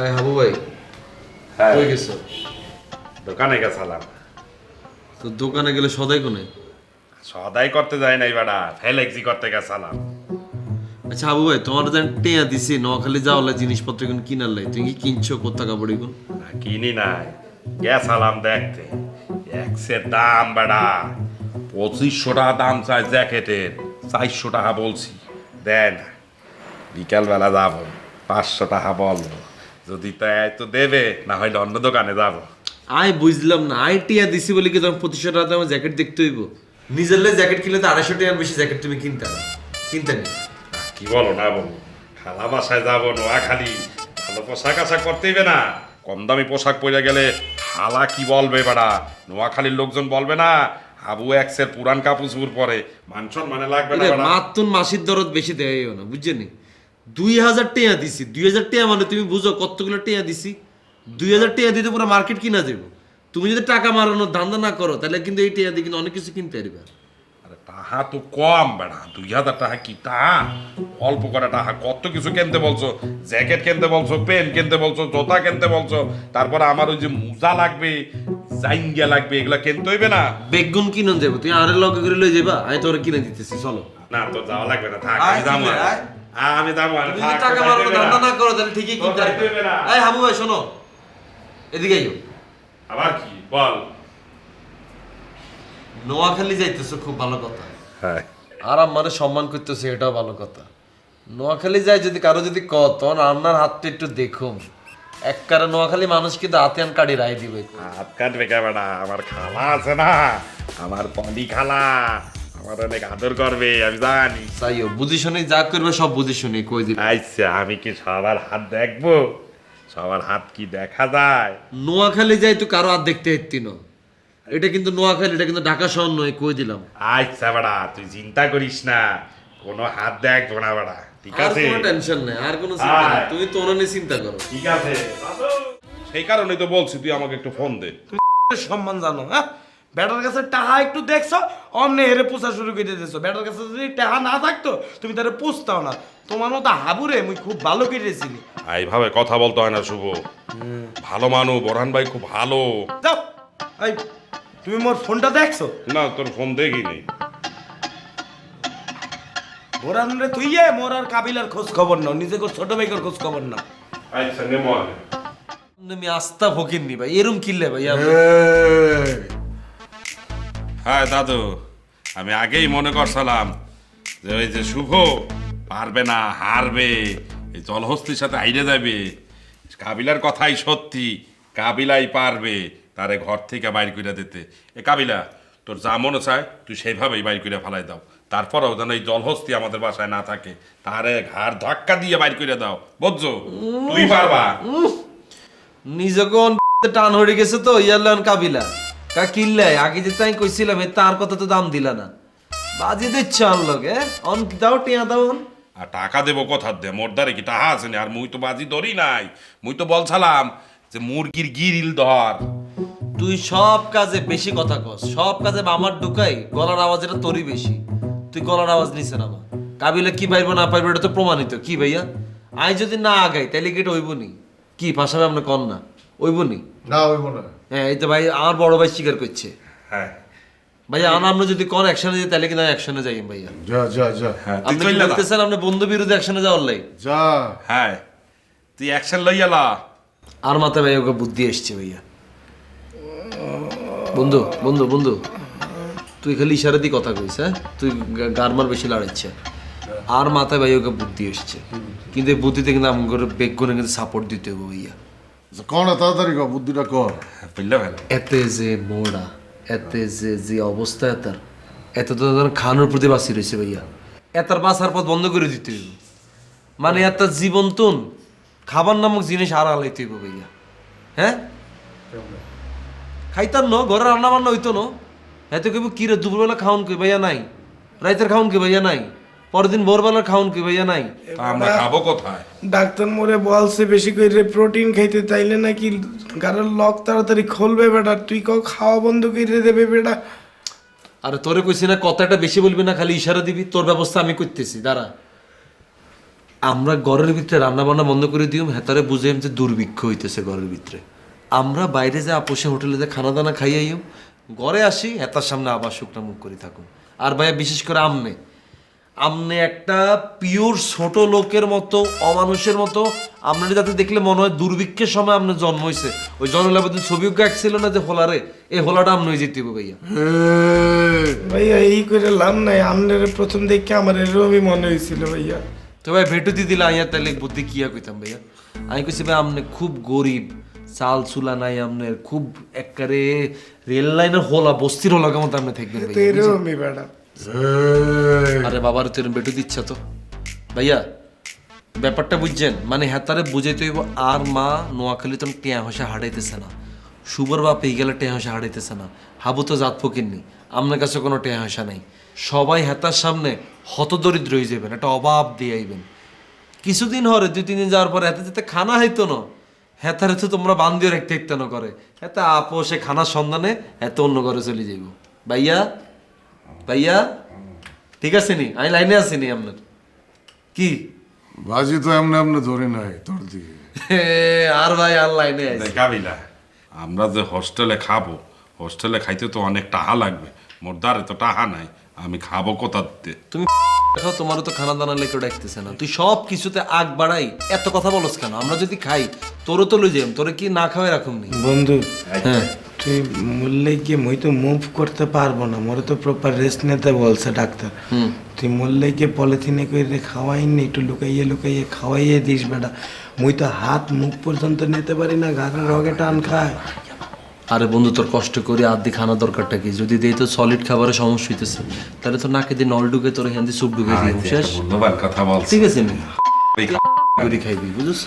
এই হাবু ভাই হ্যাঁ। কই গেছো? দোকানে গেছিলাম। তো দোকানে গেলে সদাই কোনে? সদাই করতে যাই নাই বেড়া ফেলেক্সি করতে গেছিলাম। আচ্ছা হাবু ভাই তোমার যেন টেয়া দিছি নোয়াখালী যাওয়ালা জিনিসপত্র এখন কিনার লাই তুমি কি কিনছো কোথা কাপড় এখন না, কিনি নাই। গেছিলাম দেখতে এক্সের দাম বেড়া পঁচিশশো টাকা দাম চাই জ্যাকেটের চারশো টাকা বলছি। দেয় না বিকালবেলা যাব পাঁচশো টাকা বলব। যদি তাই তো দেবে না হয়তো অন্য দোকানে যাব। আই বুঝলাম না। আই টিয়া দিছি বলে কি তোমার পঁচিশশো টাকা আমার জ্যাকেট দেখতে হইব? নিজের লাই জ্যাকেট কিনলে তো আড়াইশো টাকার বেশি জ্যাকেট তুমি কিনতে। কিনতে নি? কি বলো না বলো খালা বাসায় যাব নোয়াখালী। ভালো পোশাক আশাক করতে হইবে না। কম দামি পোশাক পরে গেলে খালা কি বলবে বেড়া? নোয়াখালীর লোকজন বলবে না আবু এক্সের পুরান কাপুসুর পরে। মানসন মানে লাগবে না বেড়া। মাতুন মাসির দরদ বেশি দেয় না বুঝছেনি দুই হাজার টিয়া দিছি। দুই হাজার টিয়া মানে তুমি বুঝো কতগুলো টিয়া দিছি। দুই হাজার টিয়া দিতে পুরো মার্কেট কিনা যাব তুমি যদি টাকা মারানোর ধান্দা না করো তাহলে কিন্তু এই টিয়া দিয়ে কিন্তু অনেক কিছু কিনতে পারবে। আরে টাহা তো কম বেড়া দুই হাজার টাকা কি টাহা অল্প করে টাকা কত কিছু কিনতে বলছো? জ্যাকেট কিনতে বলছো পেন কিনতে বলছো জোতা কিনতে বলছো তারপরে আমার ওই যে মোজা লাগবে জাইঙ্গা লাগবে এগুলা কিনতে হইবে না? বেগুন কিনে দেবো তুই আরে লগে করে লই যাবা আমি তোর কিনে দিতেছি চলো। না তো যাওয়া লাগবে না থাক আমি যাব। আ, আমি যাব আর, যদি টাকা ধান্দা না? না করো তাহলে ঠিকই কিনতে কোথায় পারবে এই হাবু ভাই শোনো। এদিকে আইও। আবার কি? বল। নোয়াখালী যাইতেছো খুব ভালো কথা। হ্যাঁ। আর আমারে সম্মান করতেছে এটাও ভালো কথা। নোয়াখালী যায় যদি কারও যদি কত রান্নার হাতটা একটু দেখুন এক কারে নোয়াখালী মানুষ কিন্তু হাতিয়ান কাটি রায় দিবে। হাত কাটবে কেমন আমার খালা আছে না। আমার পলি খালা। আমার অনেক আদর করবে আমি জানি। তাইও বুঝি শুনি যা করবে সব বুঝি শুনি কই দিবে? আচ্ছা আমি কি সবার হাত দেখব? সবার হাত কি দেখা যায়? নোয়াখালী যাই তো কারও হাত দেখতে এটা কিন্তু নোয়াখালী এটা কিন্তু ঢাকা শহর নয় কই দিলাম? আচ্ছা বেড়া তুই চিন্তা করিস না। কোনো হাত দেখব না বেড়া ঠিক আর আছে? কোনো টেনশন নেই আর কোনো চিন্তা নেই। তুমি তো ওনা নিয়ে চিন্তা করো। ঠিক আছে। সেই কারণেই তো বলছি তুই আমাকে একটু ফোন দে। সম্মান জানো হ্যাঁ? ব্যাটার কাছে টাহা একটু দেখছ অমনে হেরে পোষা শুরু করে দিয়েছ ব্যাটার কাছে যদি টাহা না থাকতো তুমি তারে পুষতাও না। তোমার মতো হাবুরে মুই খুব ভালো কেটেছিলি এইভাবে কথা বলতে হয় না শুভ। ভালো মানুষ বোরহান ভাই খুব ভালো। যাও। এই তুমি মোর ফোনটা দেখছ? না তোর ফোন দেখিনি। বোরান রে তুই মোর আর কাবিলার খোঁজ খবর নাও। নিজেকে ছোট ভাইকের খোঁজ খবর নাও। আচ্ছা নেমো আগে। আমি আস্থা ফকির নি ভাই এরম কিনলে ভাই হ্যাঁ দাদু, আমি আগেই মনে করছিলাম যে ওই যে শুভ পারবে না, হারবে, এই জলহস্তির সাথে আইরে যাবে। কাবিলার কথাই সত্যি, কাবিলাই পারবে তারে ঘর থেকে বাইর করে দিতে। এ কাবিলা, তোর যা মনে চায়, তুই সেইভাবেই বাইর করে ফেলাই দাও। তারপরেও যেন এই জলহস্তি আমাদের বাসায় না থাকে, তারে ঘাড় ধাক্কা দিয়ে বাইর করে দাও। বুঝছ? তুই পারবা। নিজকন টান হয়ে গেছে তো, ইয়াল্লান কাবিলা। কা কিল্লাই আগে যে তাই কইছিলাম এ তার কথা তো দাম দিলা না। বাজি দিচ্ছে আনলোকে অন দাও টিয়া দাও অন। আর টাকা দেবো কথা দে? মোর দ্বারে কি টাকা আছে আর মুই তো বাজি ধরি নাই। মুই তো বলছিলাম যে মুরগির গিরিল ধর। তুই সব কাজে বেশি কথা কস। সব কাজে আমার ঢুকাই গলার আওয়াজ এটা তোরই বেশি। তুই গলার আওয়াজ নিছে না আমার কাবিলা কি পাইবো না পাইবো এটা তো প্রমাণিত। কি ভাইয়া? আই যদি না আগাই তাহলে কি এটা হইবনি কি পাশাপাশি আপনার কন না? হইবনি না হইব না। হ্যাঁ এই তো ভাই আমার বড় ভাই স্বীকার করছে। হ্যাঁ। ভাইয়া আমার আমরা যদি কোন অ্যাকশনে যাই তাহলে কিন্তু অ্যাকশনে যাই ভাইয়া। যা যা যা। হ্যাঁ তুই আপনি কি চললে যা। বলতেছেন আপনি বন্ধু বিরোধী অ্যাকশনে যাওয়ার লাই? যা। হ্যাঁ। তুই অ্যাকশন লইয়া লা আর মাথায় ভাই ওকে বুদ্ধি এসছে ভাইয়া। বন্ধু বন্ধু বন্ধু। তুই খালি ইশারা দিয়ে কথা কইস হ্যাঁ? তুই গা- গারমার বেশি লাড়াচ্ছে আর মাথায় ভাই ওকে বুদ্ধি এসছে। কিন্তু এই বুদ্ধিতে কিন্তু আমি করে কিন্তু সাপোর্ট দিতে হবে ভাইয়া। কর না তাড়াতাড়ি কর বুদ্ধিটা কর বুঝলে ভাই এতে যে মোড়া এতে যে যে অবস্থা এতার এত তো ধর খানোর প্রতি বাঁচি রয়েছে ভাইয়া। এতার বাঁচার পথ বন্ধ করে দিতে হইব। মানে এত জীবন তুন খাবার নামক জিনিস আর আলাইতে হইব ভাইয়া। হ্যাঁ? খাইতাম ন ঘরে রান্না বান্না হইতো ন। এত কেবো কি রে দুপুরবেলা খাওন কই ভাইয়া নাই? রাইতের খাওন কি ভাইয়া নাই? পরের দিন ভোরবেলার খাওন কি ভাইয়া নাই? তা আমরা খাব কোথায়? ডাক্তার মোরে বলছে বেশি করে প্রোটিন খাইতে তাইলে নাকি গাড়ির লক তাড়াতাড়ি খুলবে বেটা। তুই কাউ খাওয়া বন্ধ করে দেবে বেটা। আরে তোরে কইছি না কথাটা বেশি বলবি না খালি ইশারা দিবি। তোর ব্যবস্থা আমি করতেছি দাঁড়া। আমরা ঘরের ভিতরে রান্না বান্না বন্ধ করে দিও হেতারে বুঝাইম যে দুর্ভিক্ষ হইতেছে ঘরের ভিতরে। আমরা বাইরে যে আপোষে হোটেলে যে খানা দানা খাইয়াইও ঘরে আসি হেতার সামনে আবার শুকনা মুখ করে থাকুন। আর ভাইয়া বিশেষ করে আমনে আমনে একটা পিওর ছোট লোকের মতো অমানুষের মতো আপনার যাতে দেখলে মনে হয় দুর্ভিক্ষের সময় আপনার জন্ম হয়েছে ওই জন্মলাবেদিন ছবি ছিল না যে হোলারে? এই হোলাটা হয়ে যেতে ভাইয়া। ভাইয়া এই করে লাভ নাই। আপনার প্রথম দেখে আমার এরকমই মনে হয়েছিল ভাইয়া। তো ভাই ভেটু দি দিলা আইয়া তাহলে বুদ্ধি কিয়া কইতাম ভাইয়া? আমি কইছি ভাই আমনে খুব গরিব চাল চুলা নাই আমনের খুব একবারে রেল লাইনের হোলা বস্তির হোলা কেমন আপনি থাকবেন এরকমই ম্যাডাম। আরে বাবার তোর বেটু দিচ্ছ তো। ভাইয়া, ব্যাপারটা বুঝছেন? মানে হেতারে বুঝাইতে হইব, আর মা নোয়াখালী তো টেয়া হসা হারাইতেছে না। সুবর বাপ এই গেলে টেয়া হসা হারাইতেছে না। হাবু তো জাত ফকিরনি আপনার কাছে কোনো টেয়া হসা নাই। সবাই হেতার সামনে হতদরিদ্র হয়ে যাবেন একটা অভাব দিয়ে আইবেন। কিছুদিন হরে, দুই, তিন দিন যাওয়ার পরে হাতে যেতে খানা হইতো না। হেতারে তো তোমরা বান্ধিও রাখতে ইত্যান করে। হেতা আপো সে খানার সন্ধানে এত অন্য ঘরে চলে যাইব। ভাইয়া ভাইয়া? ঠিক আছে নি? আমি লাইনে আছি নি আপনার। কি? বাজি তো এমনি এমনি ধরে নাই তোর দিকে। আর ভাই আর লাইনে আছি। কাবিলা আমরা যে হোস্টেলে খাব হোস্টেলে খাইতে তো অনেক টাহা লাগবে মোর দ্বারে তো টাকা নাই আমি খাব কোথা দিতে তুমি দেখো তোমারও তো খানা দানা লেকে ডাকতেছে না। তুই সব কিছুতে আগ বাড়াই এত কথা বলস কেন? আমরা যদি খাই তোরও তো লই যাম তোরে কি না খাওয়াই রাখুম নি? বন্ধু হ্যাঁ। তুই মরলে গিয়ে মুই তো মুভ করতে পারব না। মোরে তো প্রপার রেস্ট নিতে বলছে ডাক্তার। তুই মরলে গিয়ে পলিথিনে করে খাওয়াইনি একটু লুকাইয়ে লুকাইয়ে খাওয়াইয়ে দিস বেটা। মুই তো হাত মুখ পর্যন্ত নিতে পারি না গানের রগে টান খায়। আরে বন্ধু তোর কষ্ট করে আদি খানা দরকারটা কি? যদি দেই তো সলিড খাবারের সমস্যা হইতেছে। তাহলে তো নাকে দিয়ে নল ঢুকে তোর হ্যান্দি স্যুপ ঢুকে দিই শেষ। মূল্যবান কথা বলছি। ঠিক আছে নি খাইবি বুঝছ?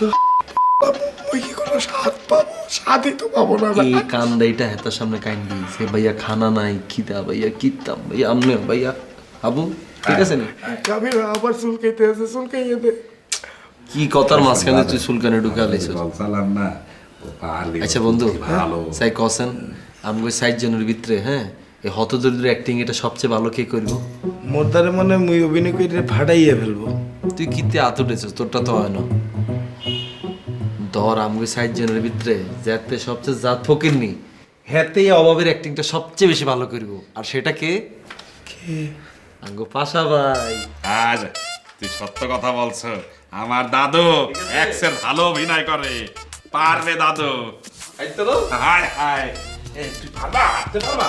স্বাদ পাবো স্বাদই তো পাবো না এই কান্দাইটা হেতার সামনে কাইন দিয়েছে। ভাইয়া খানা নাই খিদা ভাইয়া কিতাম ভাইয়া আমনে ভাইয়া আবু ঠিক আছে নি? গাভীর আবার চুলকাইতে আছে চুলকাইয়ে দে। কি কথার মাঝখানে তুই সুলকানে ঢুকে বলছিলাম না। আচ্ছা বন্ধু সাই কসেন আমগো জনের ভিতরে হ্যাঁ? এই হতদরিদ্র অ্যাক্টিং এটা সবচেয়ে ভালো কে করব? মোর দ্বারে মনে মুই অভিনয় করে ফাটাইয়ে ফেলব। তুই কিতে আত উঠেছিস তোরটা তো হয় না। ধর আমগো সাইড জনের ভিতরে যাতে সবচেয়ে জাত ফকিরনি হেতে অভাবের অ্যাক্টিংটা সবচেয়ে বেশি ভালো করব। আর সেটা কে? কে? আঙ্গো পাশা ভাই। আজ তুই সত্য কথা বলছো। আমার দাদু এক্সের ভালো অভিনয় করে। পারবে দাদু। হায় হায়। এ, তুই পারবা তুই পারবা